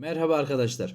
Merhaba arkadaşlar.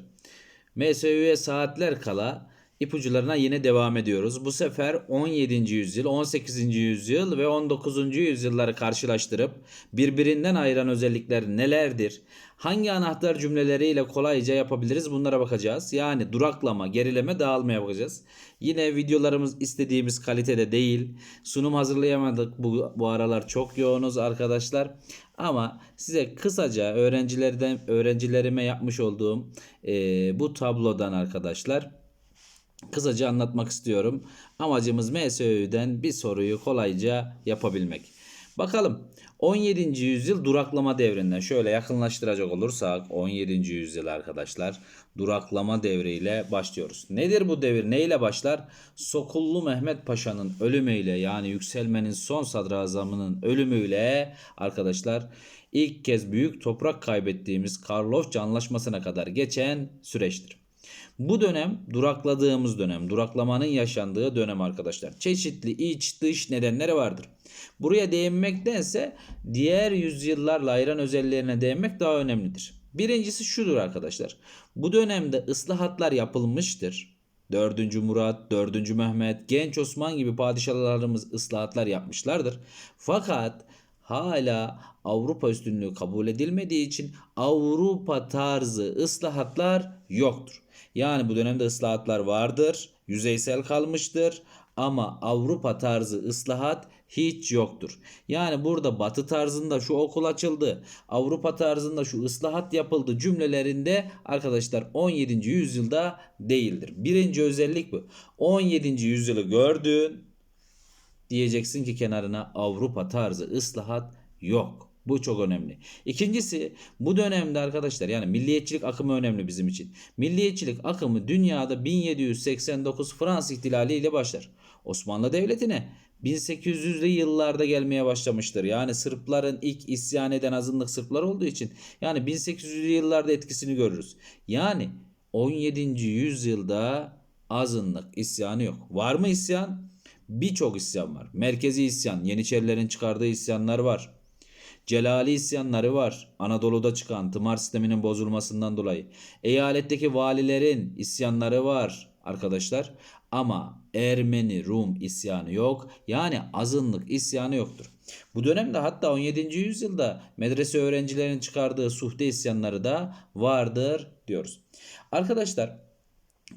MSÜ'ye saatler kala ipucularına yine devam ediyoruz. Bu sefer 17. yüzyıl, 18. yüzyıl ve 19. yüzyılları karşılaştırıp birbirinden ayıran özellikler nelerdir? Hangi anahtar cümleleriyle kolayca yapabiliriz bunlara bakacağız. Yani duraklama, gerileme, dağılmaya bakacağız. Yine videolarımız istediğimiz kalitede değil. Sunum hazırlayamadık. Bu, bu aralar çok yoğunuz arkadaşlar. Ama size kısaca öğrencilerden öğrencilerime yapmış olduğum eee, bu tablodan arkadaşlar kısaca anlatmak istiyorum. Amacımız MSÖ'den bir soruyu kolayca yapabilmek. Bakalım 17. yüzyıl duraklama devrinden şöyle yakınlaştıracak olursak 17. yüzyıl arkadaşlar duraklama devriyle başlıyoruz. Nedir bu devir? Neyle başlar? Sokullu Mehmet Paşa'nın ölümüyle yani yükselmenin son sadrazamının ölümüyle arkadaşlar ilk kez büyük toprak kaybettiğimiz Karlofça Anlaşması'na kadar geçen süreçtir. Bu dönem durakladığımız dönem, duraklamanın yaşandığı dönem arkadaşlar. Çeşitli iç dış nedenleri vardır. Buraya değinmektense diğer yüzyıllarla ayıran özelliklerine değinmek daha önemlidir. Birincisi şudur arkadaşlar. Bu dönemde ıslahatlar yapılmıştır. 4. Murat, 4. Mehmet, Genç Osman gibi padişahlarımız ıslahatlar yapmışlardır. Fakat hala Avrupa üstünlüğü kabul edilmediği için Avrupa tarzı ıslahatlar yoktur. Yani bu dönemde ıslahatlar vardır, yüzeysel kalmıştır ama Avrupa tarzı ıslahat hiç yoktur. Yani burada Batı tarzında şu okul açıldı, Avrupa tarzında şu ıslahat yapıldı cümlelerinde arkadaşlar 17. yüzyılda değildir. Birinci özellik bu. 17. yüzyılı gördün, diyeceksin ki kenarına Avrupa tarzı ıslahat yok. Bu çok önemli. İkincisi bu dönemde arkadaşlar yani milliyetçilik akımı önemli bizim için. Milliyetçilik akımı dünyada 1789 Fransız ihtilali ile başlar. Osmanlı Devleti'ne 1800'lü yıllarda gelmeye başlamıştır. Yani Sırpların ilk isyan eden azınlık Sırplar olduğu için yani 1800'lü yıllarda etkisini görürüz. Yani 17. yüzyılda azınlık isyanı yok. Var mı isyan? Birçok isyan var. Merkezi isyan, Yeniçerilerin çıkardığı isyanlar var. Celali isyanları var. Anadolu'da çıkan tımar sisteminin bozulmasından dolayı. Eyaletteki valilerin isyanları var arkadaşlar. Ama Ermeni Rum isyanı yok. Yani azınlık isyanı yoktur. Bu dönemde hatta 17. yüzyılda medrese öğrencilerinin çıkardığı suhte isyanları da vardır diyoruz. Arkadaşlar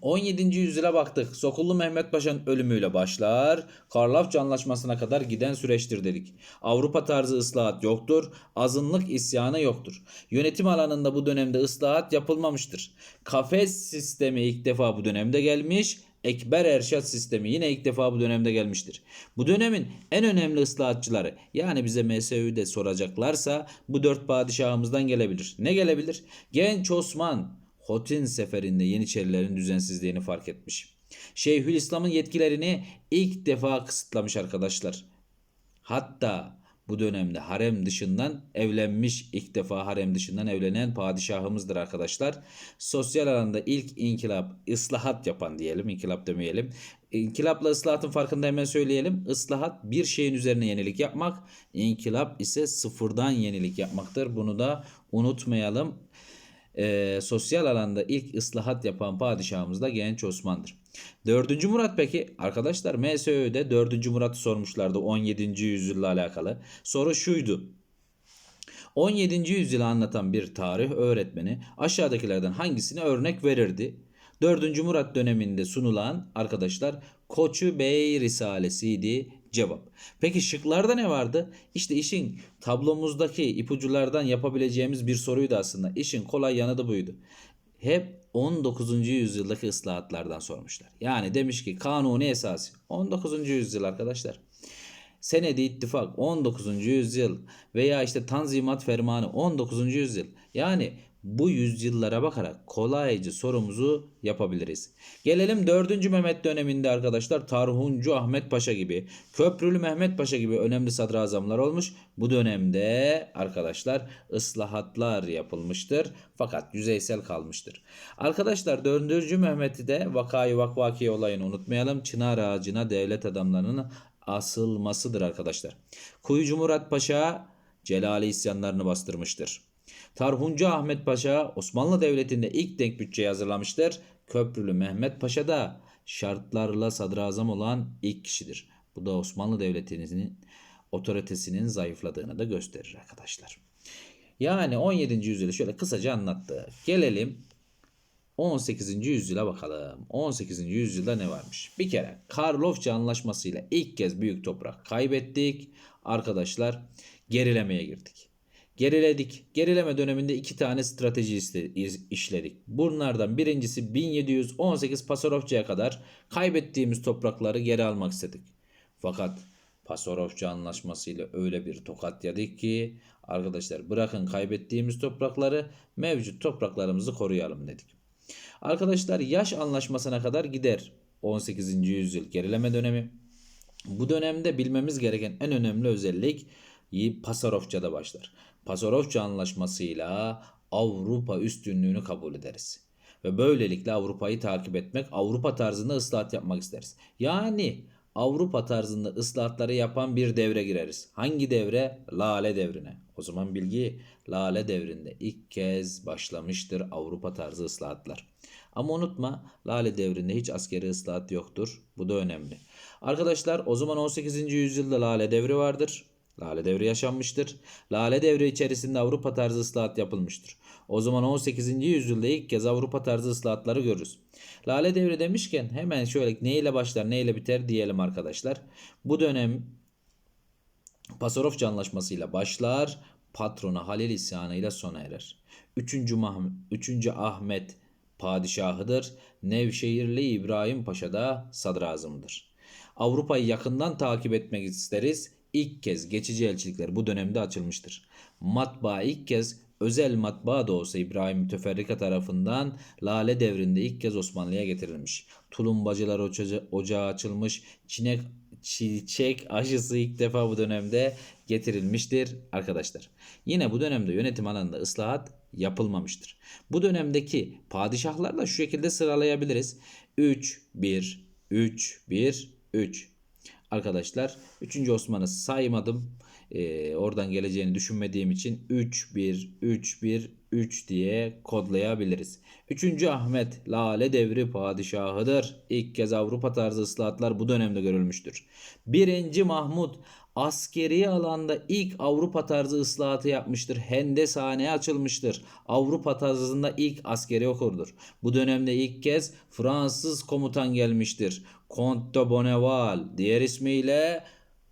17. yüzyıla baktık. Sokullu Mehmet Paşa'nın ölümüyle başlar. Karlofça Anlaşması'na kadar giden süreçtir dedik. Avrupa tarzı ıslahat yoktur. Azınlık isyanı yoktur. Yönetim alanında bu dönemde ıslahat yapılmamıştır. Kafes sistemi ilk defa bu dönemde gelmiş. Ekber Erşat sistemi yine ilk defa bu dönemde gelmiştir. Bu dönemin en önemli ıslahatçıları yani bize MSÜ'de soracaklarsa bu dört padişahımızdan gelebilir. Ne gelebilir? Genç Osman, Hotin seferinde Yeniçerilerin düzensizliğini fark etmiş. Şeyhülislam'ın yetkilerini ilk defa kısıtlamış arkadaşlar. Hatta bu dönemde harem dışından evlenmiş ilk defa harem dışından evlenen padişahımızdır arkadaşlar. Sosyal alanda ilk inkılap, ıslahat yapan diyelim, inkılap demeyelim. İnkılapla ıslahatın farkında hemen söyleyelim. Islahat bir şeyin üzerine yenilik yapmak, inkılap ise sıfırdan yenilik yapmaktır. Bunu da unutmayalım e, sosyal alanda ilk ıslahat yapan padişahımız da Genç Osman'dır. 4. Murat peki arkadaşlar MSÖ'de 4. Murat'ı sormuşlardı 17. yüzyılla alakalı. Soru şuydu. 17. yüzyılı anlatan bir tarih öğretmeni aşağıdakilerden hangisine örnek verirdi? 4. Murat döneminde sunulan arkadaşlar Koçu Bey Risalesiydi cevap. Peki şıklarda ne vardı? İşte işin tablomuzdaki ipuculardan yapabileceğimiz bir soruydu aslında. İşin kolay yanı da buydu. Hep 19. yüzyıldaki ıslahatlardan sormuşlar. Yani demiş ki kanuni esası 19. yüzyıl arkadaşlar. Senedi ittifak 19. yüzyıl veya işte Tanzimat Fermanı 19. yüzyıl. Yani bu yüzyıllara bakarak kolayca sorumuzu yapabiliriz. Gelelim 4. Mehmet döneminde arkadaşlar Tarhuncu Ahmet Paşa gibi, Köprülü Mehmet Paşa gibi önemli sadrazamlar olmuş. Bu dönemde arkadaşlar ıslahatlar yapılmıştır fakat yüzeysel kalmıştır. Arkadaşlar 4. Mehmet'i de vakayı vakvaki olayını unutmayalım. Çınar ağacına devlet adamlarının asılmasıdır arkadaşlar. Kuyucu Murat Paşa Celali isyanlarını bastırmıştır. Tarhuncu Ahmet Paşa Osmanlı Devleti'nde ilk denk bütçeyi hazırlamıştır. Köprülü Mehmet Paşa da şartlarla sadrazam olan ilk kişidir. Bu da Osmanlı Devleti'nin otoritesinin zayıfladığını da gösterir arkadaşlar. Yani 17. yüzyılı şöyle kısaca anlattı. Gelelim 18. yüzyıla bakalım. 18. yüzyılda ne varmış? Bir kere Karlofça Anlaşması'yla ilk kez büyük toprak kaybettik. Arkadaşlar gerilemeye girdik. Geriledik. Gerileme döneminde iki tane strateji işledik. Bunlardan birincisi 1718 Pasarofça'ya kadar kaybettiğimiz toprakları geri almak istedik. Fakat Pasarofça anlaşmasıyla öyle bir tokat yedik ki arkadaşlar bırakın kaybettiğimiz toprakları mevcut topraklarımızı koruyalım dedik. Arkadaşlar yaş anlaşmasına kadar gider 18. yüzyıl gerileme dönemi. Bu dönemde bilmemiz gereken en önemli özellik Pasarofça'da başlar. Pasarofça anlaşmasıyla Avrupa üstünlüğünü kabul ederiz. Ve böylelikle Avrupa'yı takip etmek, Avrupa tarzında ıslahat yapmak isteriz. Yani Avrupa tarzında ıslahatları yapan bir devre gireriz. Hangi devre? Lale devrine. O zaman bilgi Lale devrinde ilk kez başlamıştır Avrupa tarzı ıslahatlar. Ama unutma Lale devrinde hiç askeri ıslahat yoktur. Bu da önemli. Arkadaşlar o zaman 18. yüzyılda Lale devri vardır. Lale devri yaşanmıştır. Lale devri içerisinde Avrupa tarzı ıslahat yapılmıştır. O zaman 18. yüzyılda ilk kez Avrupa tarzı ıslahatları görürüz. Lale devri demişken hemen şöyle neyle başlar neyle biter diyelim arkadaşlar. Bu dönem Pasarofça anlaşmasıyla başlar. Patronu Halil isyanıyla sona erer. 3. Mah 3. Ahmet padişahıdır. Nevşehirli İbrahim Paşa da sadrazamıdır. Avrupa'yı yakından takip etmek isteriz. İlk kez geçici elçilikler bu dönemde açılmıştır. Matbaa ilk kez özel matbaa da olsa İbrahim Müteferrika tarafından Lale devrinde ilk kez Osmanlı'ya getirilmiş. Tulumbacılar ocağı, ocağı açılmış. Çinek çiçek aşısı ilk defa bu dönemde getirilmiştir arkadaşlar. Yine bu dönemde yönetim alanında ıslahat yapılmamıştır. Bu dönemdeki padişahlarla şu şekilde sıralayabiliriz. 3 1 3 1 3 Arkadaşlar 3. Osman'ı saymadım. Ee, oradan geleceğini düşünmediğim için 3 1 3 1 3 diye kodlayabiliriz. 3. Ahmet Lale devri padişahıdır. İlk kez Avrupa tarzı ıslahatlar bu dönemde görülmüştür. 1. Mahmut askeri alanda ilk Avrupa tarzı ıslahatı yapmıştır. Hendeshane açılmıştır. Avrupa tarzında ilk askeri okurdur. Bu dönemde ilk kez Fransız komutan gelmiştir. Comte de Bonneval diğer ismiyle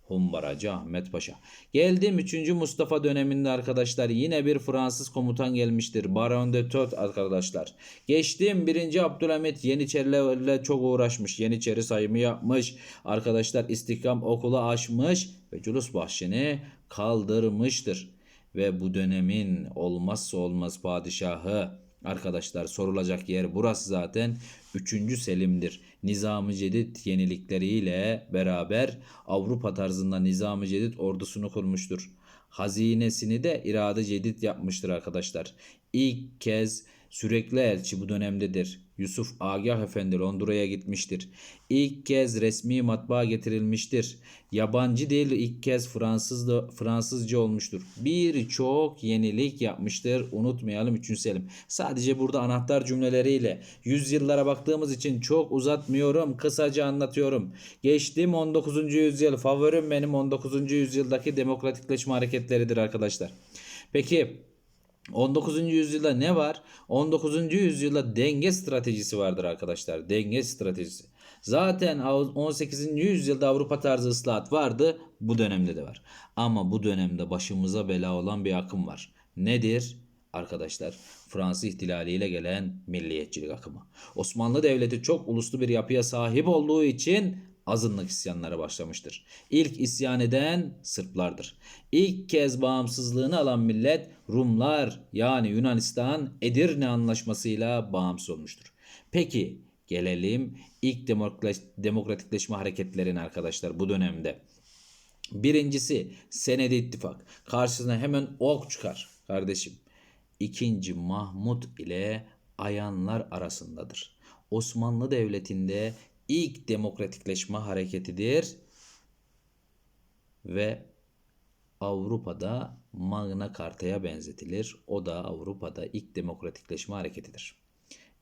Humbaracı Ahmet Paşa. Geldim 3. Mustafa döneminde arkadaşlar yine bir Fransız komutan gelmiştir. Baron de Tot arkadaşlar. Geçtim 1. Abdülhamit Yeniçerilerle çok uğraşmış. Yeniçeri sayımı yapmış. Arkadaşlar istihkam okulu açmış ve Culus Bahşi'ni kaldırmıştır. Ve bu dönemin olmazsa olmaz padişahı Arkadaşlar sorulacak yer burası zaten 3. Selim'dir. Nizam-ı Cedid yenilikleriyle beraber Avrupa tarzında Nizam-ı Cedid ordusunu kurmuştur. Hazinesini de irade Cedid yapmıştır arkadaşlar. İlk kez sürekli elçi bu dönemdedir. Yusuf Agah Efendi Londra'ya gitmiştir. İlk kez resmi matbaa getirilmiştir. Yabancı değil ilk kez Fransız da, Fransızca olmuştur. Birçok yenilik yapmıştır. Unutmayalım 3. Selim. Sadece burada anahtar cümleleriyle yüzyıllara baktığımız için çok uzatmıyorum. Kısaca anlatıyorum. Geçtim 19. yüzyıl. Favorim benim 19. yüzyıldaki demokratikleşme hareketleridir arkadaşlar. Peki 19. yüzyılda ne var? 19. yüzyılda denge stratejisi vardır arkadaşlar. Denge stratejisi. Zaten 18. yüzyılda Avrupa tarzı ıslahat vardı. Bu dönemde de var. Ama bu dönemde başımıza bela olan bir akım var. Nedir? Arkadaşlar Fransız ihtilaliyle gelen milliyetçilik akımı. Osmanlı Devleti çok uluslu bir yapıya sahip olduğu için azınlık isyanları başlamıştır. İlk isyan eden Sırplardır. İlk kez bağımsızlığını alan millet Rumlar yani Yunanistan Edirne Anlaşması'yla bağımsız olmuştur. Peki gelelim ilk demokratikleşme hareketlerine arkadaşlar bu dönemde. Birincisi Senedi İttifak. Karşısına hemen ok çıkar kardeşim. İkinci Mahmut ile ayanlar arasındadır. Osmanlı Devleti'nde ilk demokratikleşme hareketidir ve Avrupa'da Magna Carta'ya benzetilir. O da Avrupa'da ilk demokratikleşme hareketidir.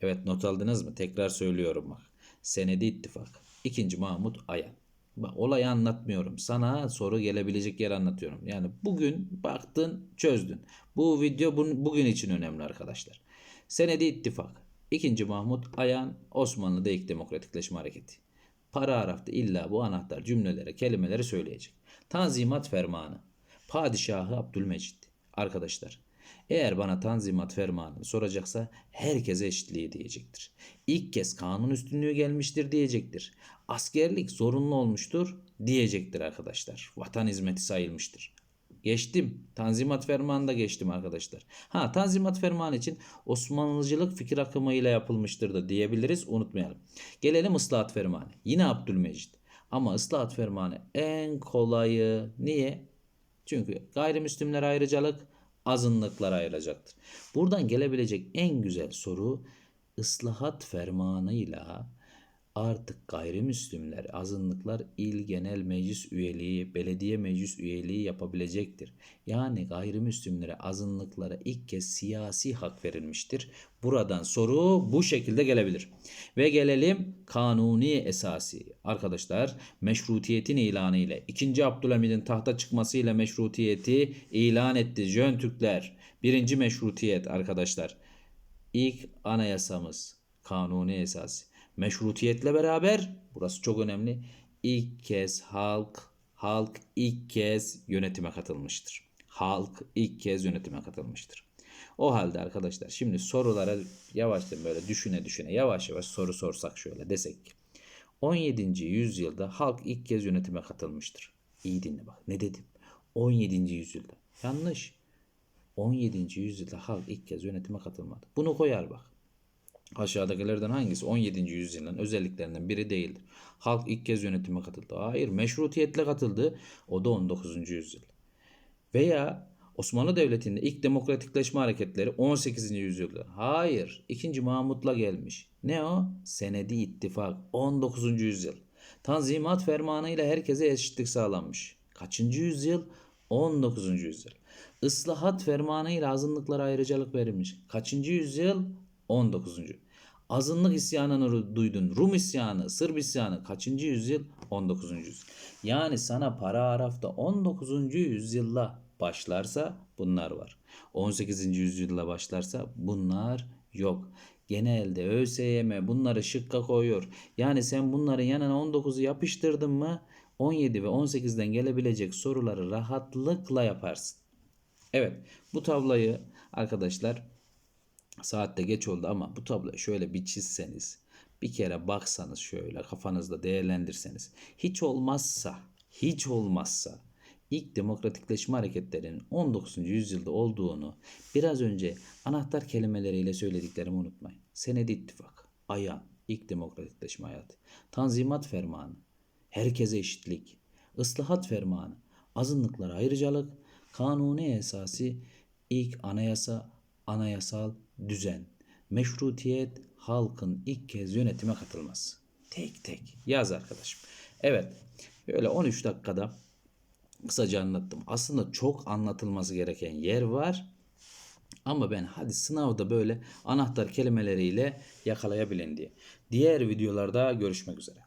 Evet not aldınız mı? Tekrar söylüyorum bak. Senedi ittifak. 2. Mahmut Ayan. Bak olayı anlatmıyorum. Sana soru gelebilecek yer anlatıyorum. Yani bugün baktın çözdün. Bu video bugün için önemli arkadaşlar. Senedi ittifak. 2. Mahmut Ayan Osmanlı'da ilk demokratikleşme hareketi. Paragrafta illa bu anahtar cümlelere, kelimeleri söyleyecek. Tanzimat Fermanı. Padişahı Abdülmecit. Arkadaşlar, eğer bana Tanzimat Fermanı'nı soracaksa herkese eşitliği diyecektir. İlk kez kanun üstünlüğü gelmiştir diyecektir. Askerlik zorunlu olmuştur diyecektir arkadaşlar. Vatan hizmeti sayılmıştır. Geçtim. Tanzimat Fermanı'nda geçtim arkadaşlar. Ha Tanzimat Fermanı için Osmanlıcılık fikir akımıyla yapılmıştır da diyebiliriz. Unutmayalım. Gelelim Islahat Fermanı. Yine Abdülmecit. Ama Islahat Fermanı en kolayı. Niye? Çünkü gayrimüslimler ayrıcalık, azınlıklar ayrılacaktır. Buradan gelebilecek en güzel soru ıslahat fermanıyla artık gayrimüslimler, azınlıklar il genel meclis üyeliği, belediye meclis üyeliği yapabilecektir. Yani gayrimüslimlere, azınlıklara ilk kez siyasi hak verilmiştir. Buradan soru bu şekilde gelebilir. Ve gelelim kanuni esası. Arkadaşlar meşrutiyetin ilanı ile 2. Abdülhamid'in tahta çıkmasıyla meşrutiyeti ilan etti. Jön Türkler. Birinci meşrutiyet arkadaşlar. İlk anayasamız kanuni esası. Meşrutiyetle beraber burası çok önemli. İlk kez halk halk ilk kez yönetime katılmıştır. Halk ilk kez yönetime katılmıştır. O halde arkadaşlar şimdi sorulara yavaştan böyle düşüne düşüne yavaş yavaş soru sorsak şöyle desek ki 17. yüzyılda halk ilk kez yönetime katılmıştır. İyi dinle bak ne dedim? 17. yüzyılda. Yanlış. 17. yüzyılda halk ilk kez yönetime katılmadı. Bunu koyar bak. Aşağıdakilerden hangisi 17. yüzyılın özelliklerinden biri değildir? Halk ilk kez yönetime katıldı. Hayır, meşrutiyetle katıldı. O da 19. yüzyıl. Veya Osmanlı Devleti'nde ilk demokratikleşme hareketleri 18. yüzyılda. Hayır, 2. Mahmut'la gelmiş. Ne o? Senedi ittifak 19. yüzyıl. Tanzimat fermanı ile herkese eşitlik sağlanmış. Kaçıncı yüzyıl? 19. yüzyıl. Islahat fermanı ile azınlıklara ayrıcalık verilmiş. Kaçıncı yüzyıl? 19. Azınlık isyanını duydun. Rum isyanı, Sırp isyanı kaçıncı yüzyıl? 19. yüzyıl. Yani sana paragrafta 19. yüzyılla başlarsa bunlar var. 18. yüzyılla başlarsa bunlar yok. Genelde ÖSYM bunları şıkka koyuyor. Yani sen bunların yanına 19'u yapıştırdın mı 17 ve 18'den gelebilecek soruları rahatlıkla yaparsın. Evet bu tabloyu arkadaşlar Saatte geç oldu ama bu tabloyu şöyle bir çizseniz, bir kere baksanız şöyle kafanızda değerlendirseniz, hiç olmazsa, hiç olmazsa ilk demokratikleşme hareketlerinin 19. yüzyılda olduğunu biraz önce anahtar kelimeleriyle söylediklerimi unutmayın. Senedi ittifak, ayan, ilk demokratikleşme hayatı, tanzimat fermanı, herkese eşitlik, ıslahat fermanı, azınlıklara ayrıcalık, kanuni esası, ilk anayasa, anayasal düzen, meşrutiyet, halkın ilk kez yönetime katılması. Tek tek yaz arkadaşım. Evet böyle 13 dakikada kısaca anlattım. Aslında çok anlatılması gereken yer var. Ama ben hadi sınavda böyle anahtar kelimeleriyle yakalayabilin diye. Diğer videolarda görüşmek üzere.